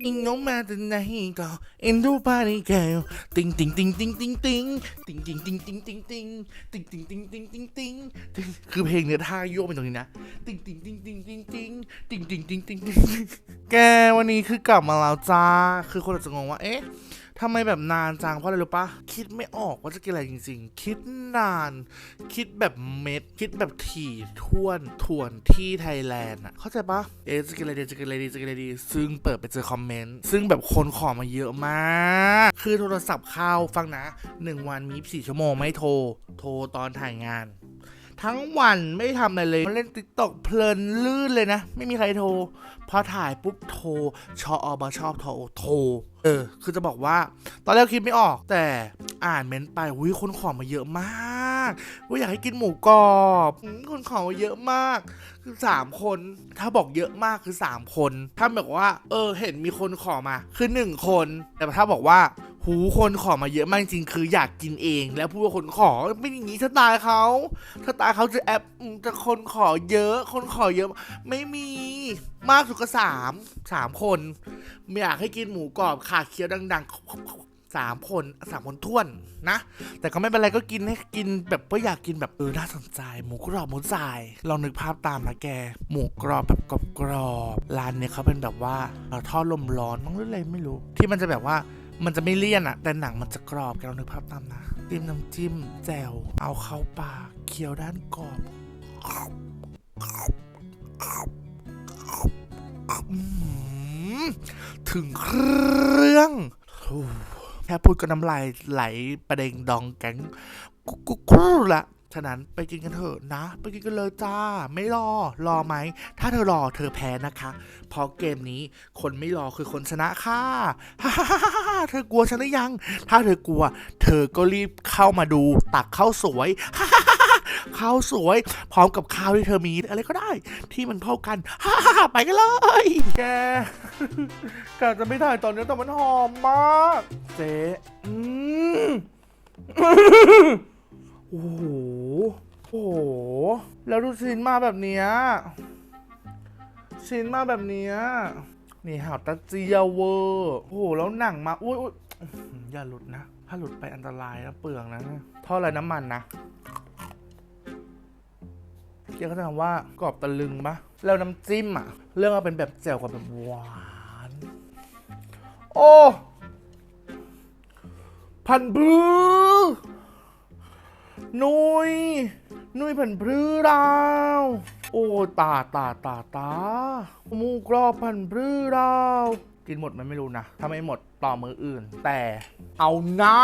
Ain't no matter night go, ain't nobody go. Ting ting ting ting ting ting, ting ting ting ting ting ting, ting ting ting ting ting ting. คือเพลงเนื้อท่าโยกเป็นตรงนี้นะ ting ting ting ting ting ting, ting ting ting ting ting. แกวันนี้คือกลับมาแล้วจ้า คือคนอาจจะงงว่า เอ๊ะ ทำไมแบบนานจังเพราะอะไรรู้ปะคิดไม่ออกว่าจะกินอะไรจริง ๆ คิดนาน คิดแบบเม็ด คิดแบบถี่ท่วนถ่วนที่ไทยแลนด์อะเข้าใจปะเอะจะกินอะไรดีจะกินอะไรดีจะกินอะไรดี ซึ่งเปิดไปเจอคอมเมนต์ซึ่งแบบคนขอมาเยอะมาก คือโทรศัพท์เข้าฟังนะหนึ่งวันมีสี่ชั่วโมงไม่โทร โทรตอนถ่ายงาน ทั้งวันไม่ทำอะไรเลยเล่นติ๊กตอกเพลินลื่นเลยนะ ไม่มีใครโทร พอถ่ายปุ๊บโทร ชออบชอบโทรโทร เออ คือจะบอกว่า ตอนแรกคิดไม่ออก แต่อ่านเม้นต์ไปอุ้ยคนขอมาเยอะมาก ว่าอยากให้กินหมูกรอบอืมคนขอเยอะมาก คือสามคน ถ้าบอกเยอะมากคือสามคน ถ้าแบบว่า เออ เห็นมีคนขอมา คือหนึ่งคน แต่ถ้าบอกว่า หูคนขอมาเยอะมากจริงๆคืออยากกินเอง แล้วพูดว่าคนขอไม่อย่างนี้สไตล์เขาสไตล์เขาจะแอปอืมจะคนขอเยอะ คนขอเยอะ ไม่มี มากสุดก็สามสามคน ไม่อยากให้กินหมูกรอบขาเคี้ยวดังๆ สามคนสามคนท้วนนะ แต่ก็ไม่เป็นไรก็กินให้กินแบบก็อยากกินแบบเออน่าสนใจ หมูกรอบหมูสายลองนึกภาพตามนะแก หมูกรอบแบบกรอบๆร้านเนี่ยเขาเป็นแบบว่าเอ่อทอดลมร้อนมั้งหรืออะไรไม่รู้ ที่มันจะแบบว่ามันจะไม่เลี่ยนอะแต่หนังมันจะกรอบแกลองนึกภาพตามนะจิ้มน้ำจิ้มแจ่วเอาเข้าปากเคี้ยวด้านกรอบถึงเครื่องโอ้ ค่พูดก็น้ำลายไหลประเด็งดองแก๊งกุ๊กๆละฉะนั้นไปกินกันเถอะนะ ไปกินกันเลยจ้า ไม่รอ รอไหม ถ้าเธอรอเธอแพ้นะคะเพราะเกมนี้คนไม่รอคือคนชนะค่ะฮ่าฮ่าเธอกลัวฉันหรือยัง ถ้าเธอกลัว เธอก็รีบเข้ามาดู ตักเข้าสวยฮ่า ข้าวสวย พร้อมกับข้าวที่เธอมีอะไรก็ได้ ที่มันเข้ากันฮ่าฮ่าฮ่าไปกันเลย แกกะจะไม่ถ่ายตอนนี้แต่มันหอมมากเจ๊อืมโอ้โหโอ้โห แล้วดูชิ้นมาแบบเนี้ยชิ้นมาแบบเนี้ยนี่หาวตะเจียวเวอร์โอ้โห แล้วหนังมา อุ้ยอุ้ยอื้อหืออย่าหลุดนะ ถ้าหลุดไปอันตรายนะเปลืองนะท่ออะไรน้ำมันนะ เรียกเขาจะคำว่ากรอบตะลึงปะแล้วน้ำจิ้มอะ เรื่องเอาเป็นแบบแจ่วกับแบบหวาน โอ้ พันพือนุยนุยผันพือดาวโอ้ตาตาตาตาหมูกรอบผันพือดาวกินหมดมันไม่รู้นะ ถ้าไม่หมดต่อมืออื่น แต่เอาหน้า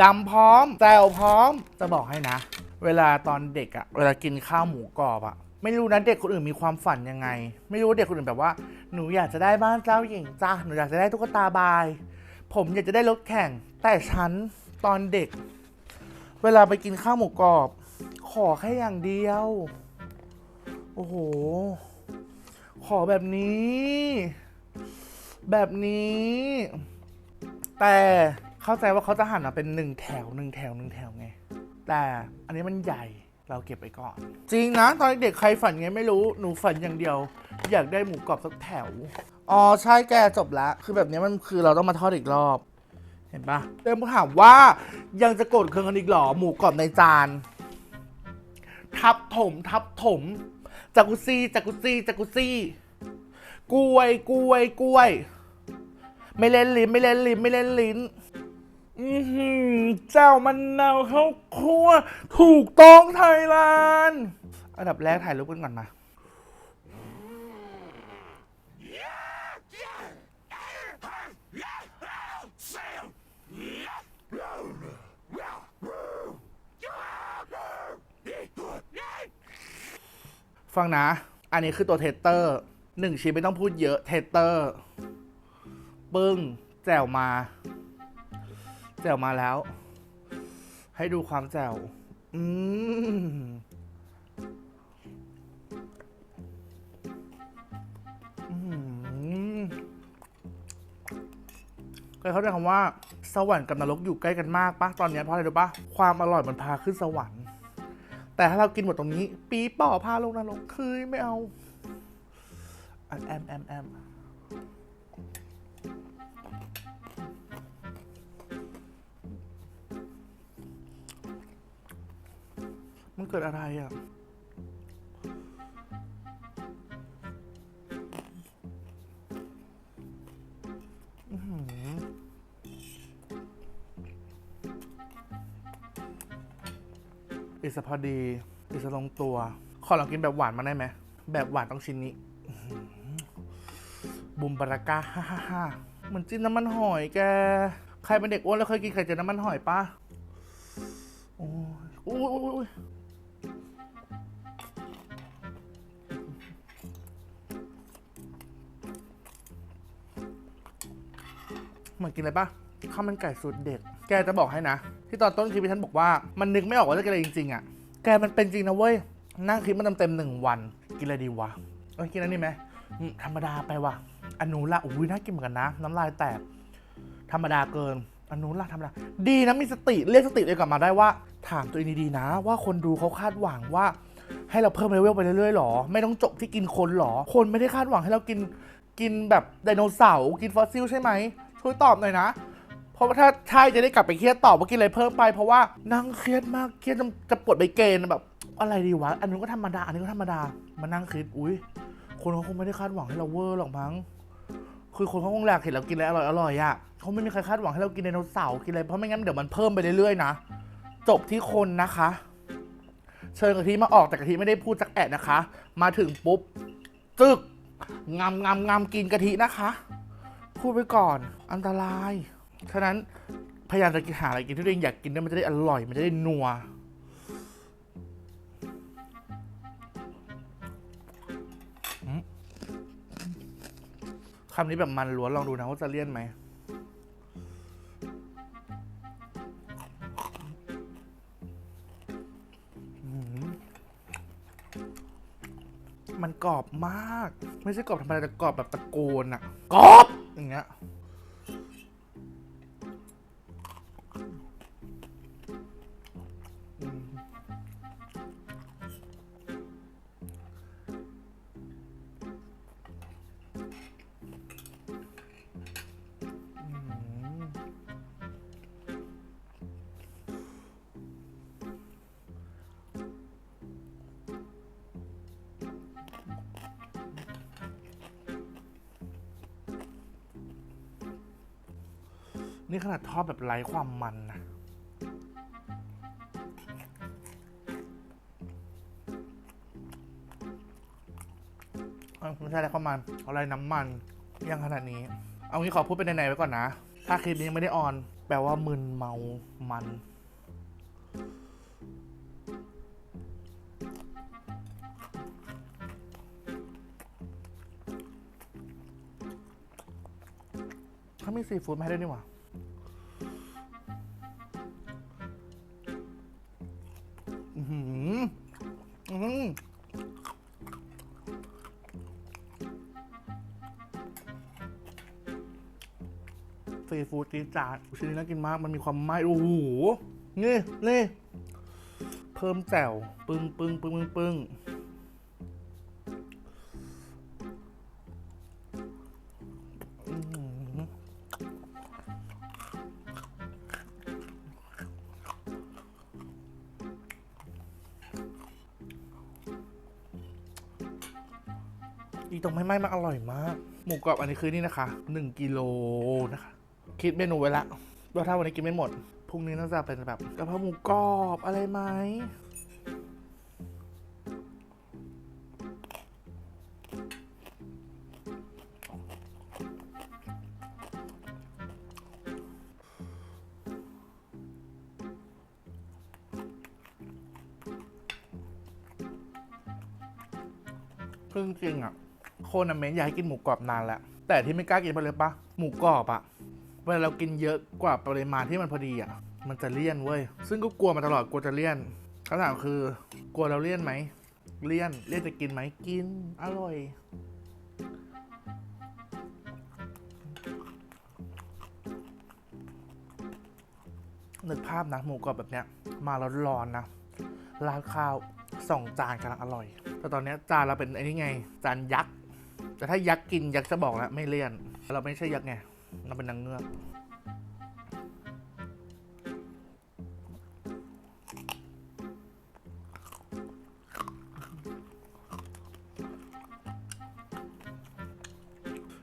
ดำพร้อมแจวพร้อม จะบอกให้นะ เวลาตอนเด็กอะเวลากินข้าวหมูกรอบอะไม่รู้นะเด็กคนอื่นมีความฝันยังไง ไม่รู้ว่าเด็กคนอื่นแบบว่าหนูอยากจะได้บ้านเจ้าหญิงจ้าหนูอยากจะได้ตุ๊กตาบาย ผมอยากจะได้รถแข่ง แต่ฉันตอนเด็ก เวลาไปกินข้าวหมูกรอบ ขอแค่อย่างเดียว โอ้โห ขอแบบนี้ แบบนี้ แต่เข้าใจว่าเขาจะหันมาเป็นหนึ่งแถวหนึ่งแถวหนึ่งแถวไง แต่อันนี้มันใหญ่เราเก็บไปก่อน จริงนะ ตอนเด็กใครฝันไงไม่รู้หนูฝันอย่างเดียว อยากได้หมูกรอบสักแถว อ๋อ ใช่แกจบละคือแบบนี้มันคือเราต้องมาทอดอีกรอบ เห็นปะเติมถามว่ายังจะโกรธเคืองกันอีกหรอ หมูกรอบในจาน ทับถมทับถมจากุซี่จากุซี่จากกุซี่กล้วยกล้วยกล้วย ไม่เล่นลิ้นไม่เล่นลิ้นไม่เล่นลิ้น อือหือเจ้ามันนาวเข้าครัวถูกต้องไทยแลนด์อันดับแรกถ่ายรูปกันก่อนมา ฟังนะ อันนี้คือตัวเทสเตอร์หนึ่งชิ้นไม่ต้องพูดเยอะเทสเตอร์ ปึ้ง แจ่วมา แจ่วมาแล้ว ให้ดูความแจ่วอืมอืมเคยเขาเรียกคำว่าสวรรค์กับนรกอยู่ใกล้กันมากปะตอนนี้เพราะอะไรรู้ปะความอร่อยมันพาขึ้นสวรรค์ แต่ถ้าเรากินหมดตรงนี้ ปีป่อพาลงนรกคือไม่เอาอันแอมแอมแอม มันเกิดอะไรอะ อิสพอดี อิสลงตัว ขอลองกินแบบหวานมาได้ไหม แบบหวานต้องชิ้นนี้ บุมบารากาฮ่าฮ่าฮ่าเหมือนจิ้นน้ำมันหอยแก ใครเป็นเด็กอ้วนแล้วเคยกินไข่เจียวน้ำมันหอยปะ มือนกินอะไรปะข้าวมันไก่สูตรเด็ด แกจะบอกให้นะ ที่ตอนต้นคลิปพี่ฉันบอกว่ามันนึกไม่ออกว่าจะกินอะไรจริงๆอะ แกมันเป็นจริงนะเว้ย นั่งคลิปมันเต็มๆหนึ่งวัน กินอะไรดีวะเอ้ยกินอันนี้ไหมธรรมดาไปว่ะอันนู้นละอุ้ยน่ากินเหมือนกันนะ น้ำลายแตก ธรรมดาเกินอันนู้นล่ะธรรมดา ดีนะมีสติเรียกสติเลยกลับมาได้ว่า ถามตัวเองดีๆนะ ว่าคนดูเขาคาดหวังว่า ให้เราเพิ่มเลเวลไปเรื่อยๆหรอ ไม่ต้องจบที่กินคนหรอ คนไม่ได้คาดหวังให้เรากินกินแบบไดโนเสาร์กินฟอสซิลใช่ไหม ช่วยตอบหน่อยนะ เพราะว่าถ้าใช่จะได้กลับไปเครียดตอบว่ากินอะไรเพิ่มไปเพราะว่านั่งเครียดมากเครียดจนจะปวดใบเกณฑ์แบบ อะไรดีวะ อันนู้นก็ธรรมดา อันนี้ก็ธรรมดา มานั่งคิดอุ้ยคนเขาคงไม่ได้คาดหวังให้เราเวอร์หรอกมั้งคือคนเขาคงอยากเห็นเรากินอะไรอร่อยๆอะเขาไม่มีใครคาดหวังให้เรากินไดโนเสาร์กินอะไรเพราะไม่งั้นเดี๋ยวมันเพิ่มไปเรื่อยๆนะจบที่คนนะคะ เชิญกะทิมาออกแต่กะทิไม่ได้พูดจักแอะนะคะ มาถึงปุ๊บจึกงำงำงำกินกะทินะคะ พูดไว้ก่อนอันตราย ฉะนั้นพยายามจะกินหาอะไรกินที่ตัวเองอยากกินด้วยมันจะได้อร่อย มันจะได้นัวคำนี้แบบมันล้วนลองดูนะว่าจะเลี่ยนไหมมมันกรอบมาก ไม่ใช่กรอบธรรมดาแต่กรอบแบบตะโกนอะกรอบ อย่างเงี้ย นี่ขนาดทอดแบบไร้ความมันนะไม่ใช่อะไรเข้ามมันอะไรน้ำมันยังขนาดนี้ เอางี้ขอพูดเป็นในๆไว้ก่อนนะ ถ้าคลิปนี้ยังไม่ได้ออน แปลว่ามึนเมามันเขามีซีฟู้ดมาให้ด้วยนี่หว่า จีดจาดชิ้นนี้น่ากินมาก มันมีความไหม้โอ้โห นี่นี่เพิ่มแจ่วปึ้งปึ้งปึ้งปึ้งปึ้งอีตรงไม่ไหม้มันอร่อยมาก หมูกรอบอันนี้คือนี่นะคะ 1กิโลนะคะ คิดเมนูไว้ละว่าถ้าวันนี้กินไม่หมดพรุ่งนี้น่าจะเป็นแบบกะเพราหมูกรอบอะไรไหมคือจริงอะ คนอะเม้นอยากให้กินหมูกรอบนานแล้ว แต่ที่ไม่กล้ากินเพราะเลยปะหมูกรอบอะ เวลาเรากินเยอะกว่าปริมาณที่มันพอดีอะมันจะเลี่ยนเว้ย ซึ่งก็กลัวมาตลอดกลัวจะเลี่ยนคำถามคือกลัวเราเลี่ยนไหมเลี่ยนเลี่ยนจะกินไหมกินอร่อยนึกภาพนะหมูกรอบแบบเนี้ยมาร้อนๆนะราดข้าวสองจานกำลังอร่อย แต่ตอนนี้จานเราเป็นไอ้นี่ไง จานยักษ์ แต่ถ้ายักษ์กินยักษ์จะบอกแล้วไม่เลี่ยน เราไม่ใช่ยักษ์ไง น้ำเป็นนางเงือก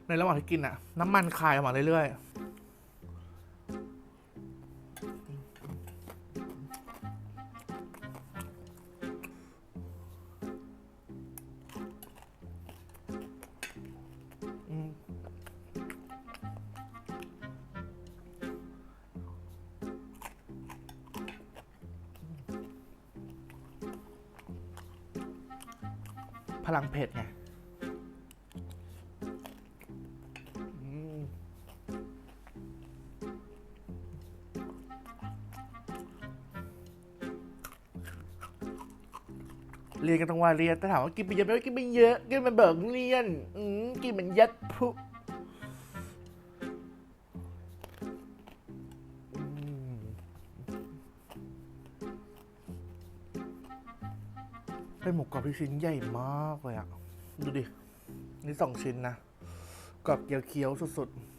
ในระหว่างที่กินอะน้ำมันคายออกมาเรื่อยๆ เรียนก็ต้องว่าเรียนแต่ถามว่ากินไปเยอะไหมกินไปเยอะกินมันเบิกเรียนอืมกินมันยัดพุเป็นหมูกรอบที่ชิ้นใหญ่มากเลยอะดูดิ นี่สองชิ้นนะกรอบเคี้ยวๆสุดๆ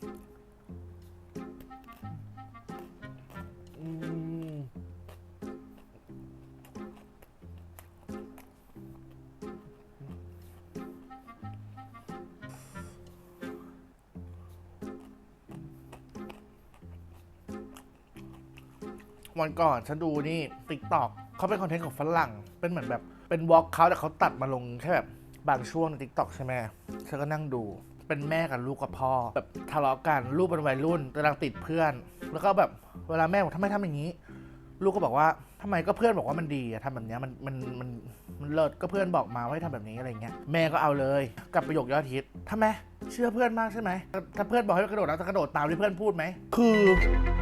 วันก่อนฉันดูนี่ติ๊กต็อกเขาเป็นคอนเทนต์ของฝรั่ง เป็นเหมือนแบบเป็นวอล์กเขาแต่เขาตัดมาลงแค่แบบบางช่วงในติ๊กต็อกใช่ไหมฉันก็นั่งดู เป็นแม่กับลูกกับพ่อ แบบทะเลาะกันลูกเป็นวัยรุ่นกำลังติดเพื่อน แล้วก็แบบเวลาแม่บอกทำไมทำอย่างนี้ ลูกก็บอกว่าทำไมก็เพื่อนบอกว่ามันดีอะทำแบบนี้มันมันมันมันเลิศก็เพื่อนบอกมาให้ทำแบบนี้อะไรเงี้ยแม่ก็เอาเลยกับประโยคยอดฮิตทำไม เชื่อเพื่อนมากใช่ไหมถ้าถ้าเพื่อนบอกให้กระโดดแล้วจะกระโดดตามที่เพื่อนพูดไหม คือ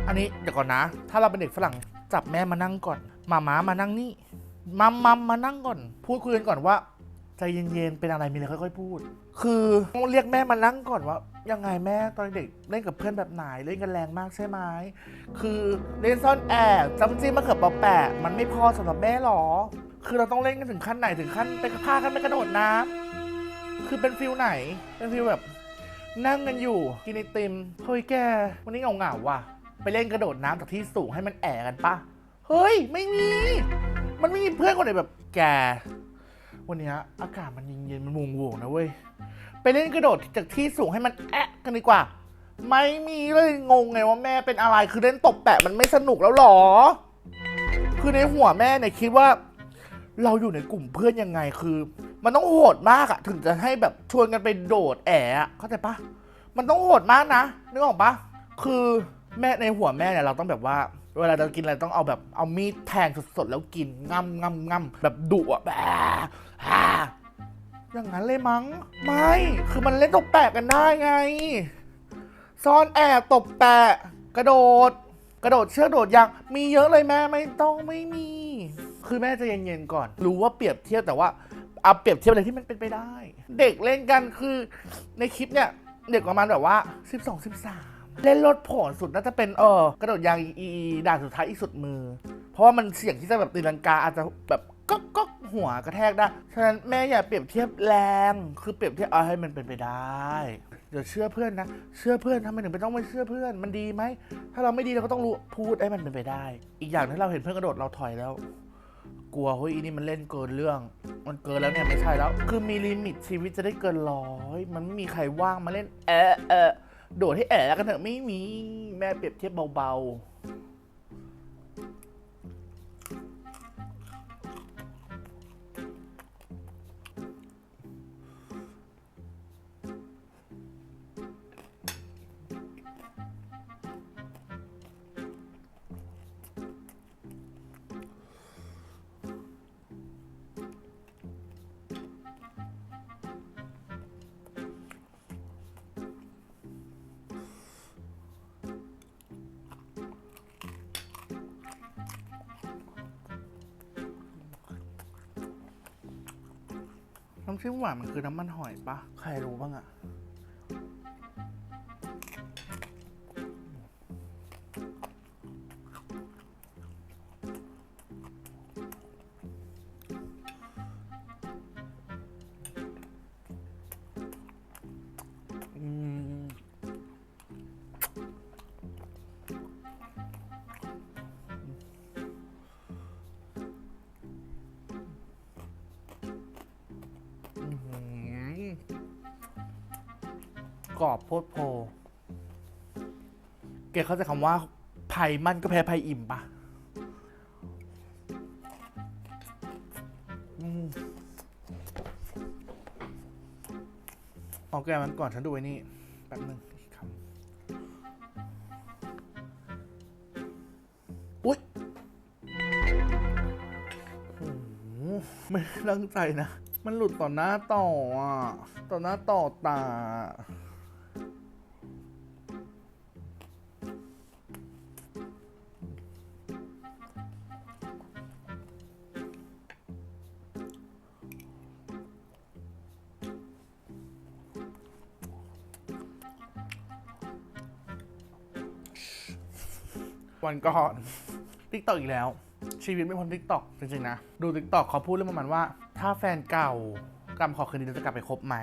อันนี้เดี๋ยวก่อนนะ ถ้าเราเป็นเด็กฝรั่งจับแม่มานั่งก่อนมาม้ามานั่งนี่มัมมัมมานั่งก่อน พูดคุยกันก่อนว่าใจเย็นๆเป็นอะไรมีอะไรค่อยๆพูด คือต้องเรียกแม่มานั่งก่อนว่า ยังไงแม่ตอนเด็กเล่นกับเพื่อนแบบไหนเล่นกันแรงมากใช่ไหมคือเล่นซ่อนแอบจำจี้มะเขือเปอแปะมันไม่พอสำหรับแม่หรอ คือเราต้องเล่นกันถึงขั้นไหนถึงขั้นไปฆ่ากันไปกระโดดน้ำคือเป็นฟิลไหนเป็นฟิลแบบ นั่งกันอยู่ กินไอติมเฮ้ยแก วันนี้เหงาๆว่ะ ไปเล่นกระโดดน้ำจากที่สูงให้มันแอะกันปะเฮ้ย ไม่มี มันไม่มีเพื่อนคนไหนแบบแก วันนี้อากาศมันเย็นๆมันวงวงนะเว้ย ไปเล่นกระโดดจากที่สูงให้มันแอะกันดีกว่า ไม่มีเลยงงไงว่าแม่เป็นอะไรคือเล่นตบแปะมันไม่สนุกแล้วหรอ คือในหัวแม่เนี่ยคิดว่า เราอยู่ในกลุ่มเพื่อนยังไงคือ มันต้องโหดมากอะถึงจะให้แบบชวนกันไปโดดแอะเข้าใจปะมันต้องโหดมากนะนึกออกปะคือแม่ในหัวแม่เนี่ยเราต้องแบบว่า เวลาเรากินอะไรต้องเอาแบบเอามีดแทงสดๆแล้วกินงำงำงำแบบดุอะแบบฮ่าอย่างนั้นเลยมั้ง ไม่ คือมันเล่นตบแปะกันได้ไง ซ่อนแอบตบแปะ กระโดด กระโดดเชือกโดดยาง มีเยอะเลยแม่ไม่ต้องไม่มี คือแม่จะเย็นๆก่อน รู้ว่าเปรียบเทียบแต่ว่า เอาเปรียบเทียบอะไรที่มันเป็นไปได้ เด็กเล่นกันคือในคลิปเนี่ย เด็กประมาณแบบว่า 12 13 เล่นรถผล่สุดน่าจะเป็นเออกระโดดยางอีด่านสุดท้ายอีสุดมือ เพราะว่ามันเสี่ยงที่จะแบบตีลังกาอาจจะแบบก็ก็หัวกระแทกได้ ฉะนั้นแม่อย่าเปรียบเทียบแรง คือเปรียบเทียบเอาให้มันเป็นไปได้เดี๋ยวเชื่อเพื่อนนะ เชื่อเพื่อนทำไมถึงไม่ต้องไม่เชื่อเพื่อน มันดีไหม ถ้าเราไม่ดีเราก็ต้องรู้พูดให้มันเป็นไปได้ อีกอย่างถ้าเราเห็นเพื่อนกระโดดเราถอยแล้ว กลัวเฮ้ยอีนี่มันเล่นเกินเรื่อง มันเกินแล้วเนี่ยไม่ใช่แล้ว คือมีลิมิตชีวิตจะได้เกินร้อยมันไม่มีใครว่างมาเล่น เออเออโดดให้แอะกันเถอะไม่มีแม่เปรียบเทียบเบาๆ น้ำจิ้มหวานมันคือน้ำมันหอยปะใครรู้บ้างอะ รอบโพดโพแกเข้าใจคำว่าไผ่มันก็แพ้ไผ่อิ่มปะอืมเอาแกมันก่อนฉันดูไอ้นี่แป๊บหนึงคำอุ๊ยโอ้โหไม่ตั้งใจนะ มันหลุดต่อหน้าต่ออะ ต่อหน้าต่อตา วันก่อนทิกตอกอีกแล้ว ชีวิตไม่พ้นทิกตอกจริงๆนะ ดูทิกตอกเขาพูดเรื่องประมาณว่า ถ้าแฟนเก่ากำขอคืนดีจะกลับไปคบไหม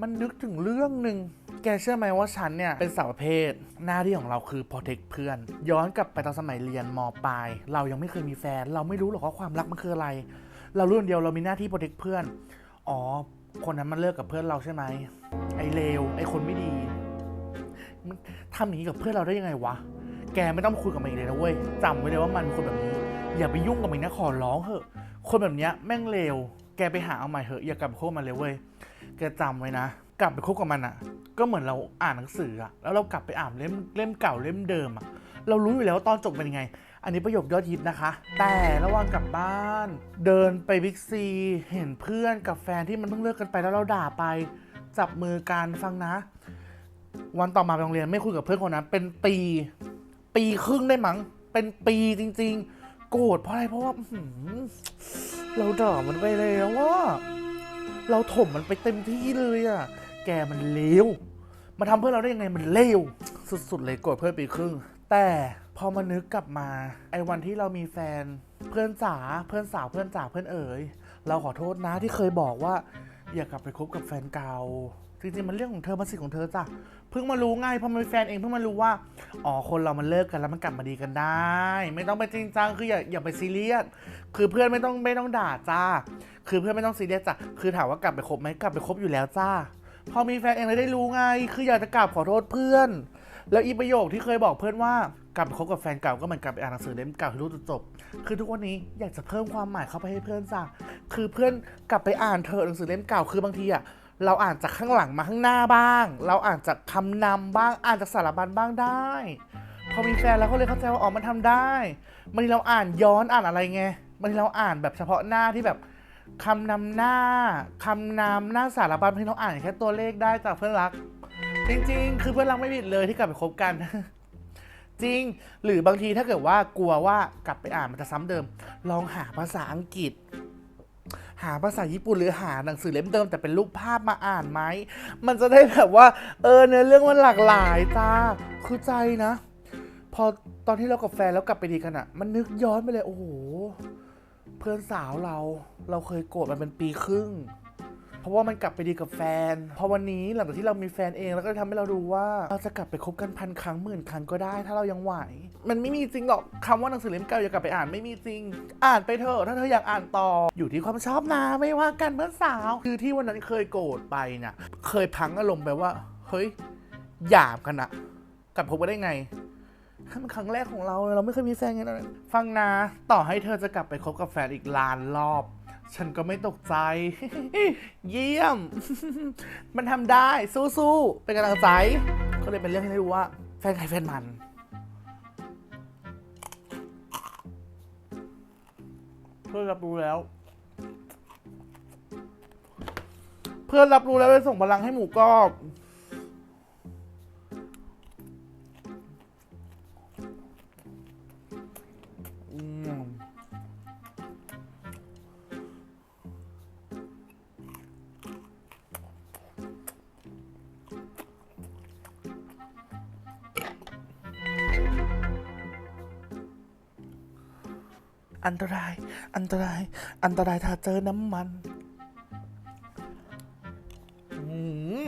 มันนึกถึงเรื่องหนึ่งแกเชื่อไหมว่าฉันเนี่ยเป็นสาวประเภท หน้าที่ของเราคือ protect เพื่อน ย้อนกลับไปตอนสมัยเรียนมปลาย เรายังไม่เคยมีแฟน เราไม่รู้หรอกว่าความรักมันคืออะไร เรารู้อย่างเดียวเรามีหน้าที่ protect เพื่อน อ๋อ คนนั้นมันเลิกกับเพื่อนเราใช่ไหม ไอเลวไอคนไม่ดีมันทำอย่างนี้กับเพื่อนเราได้ยังไงวะ แกไม่ต้องคุยกับมันอีกเลยนะเว้ยจำไว้เลยว่ามันเป็นคนแบบนี้ อย่าไปยุ่งกับมันนะขอร้องเถอะ คนแบบเนี้ยแม่งเลว แกไปหาเอาใหม่เถอะอย่ากลับไปคบกับมันเลยเว้ย แกจำไว้นะ กลับไปคบกับมันอะก็เหมือนเราอ่านหนังสืออะแล้วเรากลับไปอ่านเล่มเล่มเก่าเล่มเดิมอะเรารู้อยู่แล้วว่าตอนจบเป็นยังไง อันนี้ประโยคยอดฮิตนะคะ แต่ระหว่างกลับบ้าน เดินไปบิ๊กซี เห็นเพื่อนกับแฟนที่มันเพิ่งเลิกกันไปแล้วเราด่าไป จับมือกันฟังนะ วันต่อมาไปโรงเรียนไม่คุยกับเพื่อนคนนั้นเป็นปี ปีครึ่งได้มั้ง เป็นปีจริง ๆ โกรธเพราะอะไรเพราะว่าเราด่ามันไปแล้วว่าเราถมมันไปเต็มที่เลยอะแกมันเลวมาทำเพื่อเราได้ยังไงมันเลวสุดๆเลยโกรธเพื่อนปีครึ่ง แต่พอมานึกกลับมาไอ้วันที่เรามีแฟนเพื่อนจ๋าเพื่อนสาวเพื่อนจ๋าเพื่อนเอ๋ยเราขอโทษนะที่เคยบอกว่า อย่ากลับไปคบกับแฟนเก่าจริงๆมันเรื่องของเธอมันสิทธิ์ของเธอจ้ะ พิ่งมารู้ไงพอมาเป็นแฟนเองเพิ่งมารู้ว่าอ๋อคนเรามันเลิกกันแล้วมันกลับมาดีกันได้ ไม่ต้องไปจริงจังคืออย่าอย่าไปซีเรียสคือเพื่อนไม่ต้องไม่ต้องด่าจ้า คือเพื่อนไม่ต้องซีเรียสจ้ะคือถามว่ากลับไปคบไหมกลับไปคบอยู่แล้วจ้า พอมีแฟนเองเลยได้รู้ไง คืออยากจะกลับขอโทษเพื่อน แล้วอีประโยคที่เคยบอกเพื่อนว่ากลับไปคบกับแฟนเก่าก็เหมือนกลับไปอ่านหนังสือเล่มเก่าที่รู้จจบ คือทุกวันนี้อยากจะเพิ่มความหมายเข้าไปให้เพื่อนจ้ะคือเพื่อนกลับไปอ่านเถอะหนังสือเล่มเก่าคือบางทีอะ เราอ่านจากข้างหลังมาข้างหน้าบ้าง เราอ่านจากคำนำบ้าง อ่านจากสารบัญบ้างได้ พอมีแฟนแล้วเขาเลยเข้าใจว่าอ๋อมันทำได้บางทีเราอ่านย้อนอ่านอะไรไงบางทีเราอ่านแบบเฉพาะหน้าที่แบบคำนำหน้าคำนำหน้าสารบัญบางทีเราอ่านแค่ตัวเลขได้จากเพื่อนรัก จริง ๆ คือเพื่อนรักไม่ผิดเลยที่กลับไปคบกัน จริง หรือบางทีถ้าเกิดว่ากลัวว่ากลับไปอ่านมันจะซ้ำเดิม ลองหาภาษาอังกฤษ หาภาษาญี่ปุ่นหรือหาหนังสือเล่มเดิมแต่เป็นรูปภาพมาอ่านไหม มันจะได้แบบว่า เออเนื้อเรื่องมันหลากหลายจ้าคือใจนะ พอตอนที่เรากับแฟนแล้วกลับไปดีกันอะมันนึกย้อนไปเลย โอ้โห เพื่อนสาวเรา เราเคยโกรธมันเป็นปีครึ่ง เพราะว่ามันกลับไปดีกับแฟน พอวันนี้หลังจากที่เรามีแฟนเองแล้วก็ทำให้เรารู้ว่าเราจะกลับไปคบกันพันครั้งหมื่นครั้งก็ได้ ถ้าเรายังไหว มันไม่มีจริงหรอกคำว่าหนังสือเล่มเก่าอย่ากลับไปอ่านไม่มีจริง อ่านไปเถอะถ้าเธออยากอ่านต่อ อยู่ที่ความชอบนะไม่ว่ากันเพื่อนสาว คือที่วันนั้นเคยโกรธไปเนี่ยเคยพังอารมณ์ไปว่า เฮ้ยหยาบกันอะกลับพบกันได้ไงถ้ามันครั้งแรกของเราเราไม่เคยมีแฟนไงนะฟังนะ ต่อให้เธอจะกลับไปคบกับแฟนอีกล้านรอบ ฉันก็ไม่ตกใจ เยี่ยม มันทำได้ สู้ๆ เป็นกำลังใจ ก็เลยเป็นเรื่องให้รู้ว่า แฟนใครแฟนมัน เพื่อนรับรู้แล้ว เพื่อนรับรู้แล้วเลยส่งพลังให้หมูกรอบ อันตราย อันตราย อันตรายถ้าเจอน้ำมันอืม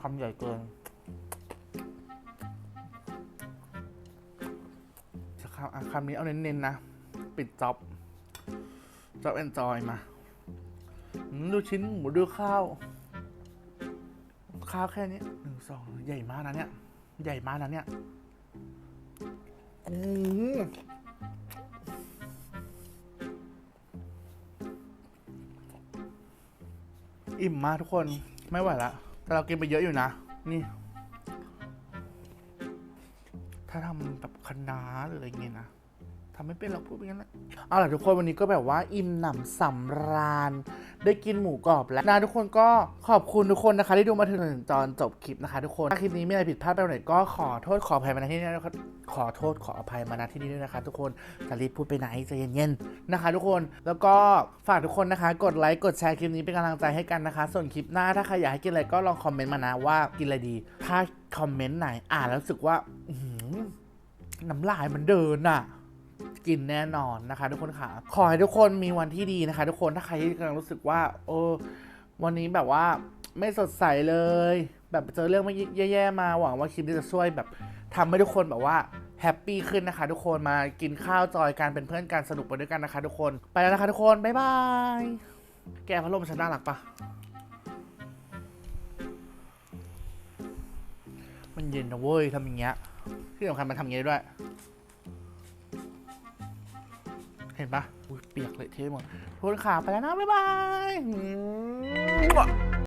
คำใหญ่เกิน จะคำคำนี้เอาเน้นๆนะ ปิดจ็อบจ็อบแอนจอยมาดูชิ้นหมูดูข้าว ข้าวแค่นี้หนึ่งสองใหญ่มากนะเนี่ย ใหญ่มากนะเนี่ย อืมอิ่มมากทุกคนไม่ไหวละแต่เรากินไปเยอะอยู่นะ นี่ ถ้าทำแบบคะน้าหรืออะไรเงี้ยนะ ทำไม่เป็นหรอกพูดไปงั้นแหละเอาล่ะทุกคนวันนี้ก็แบบว่าอิ่มหนำสำราญ ได้กินหมูกรอบแล้วนะทุกคนก็ขอบคุณทุกคนนะคะที่ดูมาถึงตอนจบคลิปนะคะ ทุกคนถ้าคลิปนี้มีอะไรผิดพลาดไปไหนก็ขอโทษขออภัยมาณที่นี้นะครับขอโทษขออภัยมาณที่นี้ด้วยนะคะ ทุกคนจะรีบพูดไปไหนใจเย็นๆนะคะ ทุกคนแล้วก็ฝากทุกคนนะคะ กดไลค์กดแชร์คลิปนี้เป็นกำลังใจให้กันนะคะ ส่วนคลิปหน้าถ้าใครอยากให้กินอะไรก็ลองคอมเมนต์มานะว่ากินอะไรดี ถ้าคอมเมนต์ไหนอ่านแล้วรู้สึกว่าน้ำลายมันเดินอะ กินแน่นอนนะคะ ทุกคนค่ะ ขอให้ทุกคนมีวันที่ดีนะคะ ทุกคนถ้าใครที่กำลังรู้สึกว่าโอ้วันนี้แบบว่าไม่สดใสเลย แบบเจอเรื่องไม่แย่ๆมาหวังว่าคลิปนี้จะช่วยแบบทำให้ทุกคนแบบว่าแฮปปี้ขึ้นนะคะ ทุกคนมากินข้าวจอยกันเป็นเพื่อนกันสนุกไปด้วยกันนะคะ ทุกคนไปแล้วนะคะทุกคนบ๊ายบายแกพัดลมฉันน่ารักปะมันเย็นนะเว้ยทำอย่างเงี้ยที่สำคัญมันทำอย่างเงี้ยด้วย เห็นปะอุ้ยเปียกเลยเทหมดทุกคนขาไปแล้วนะ บ๊ายบาย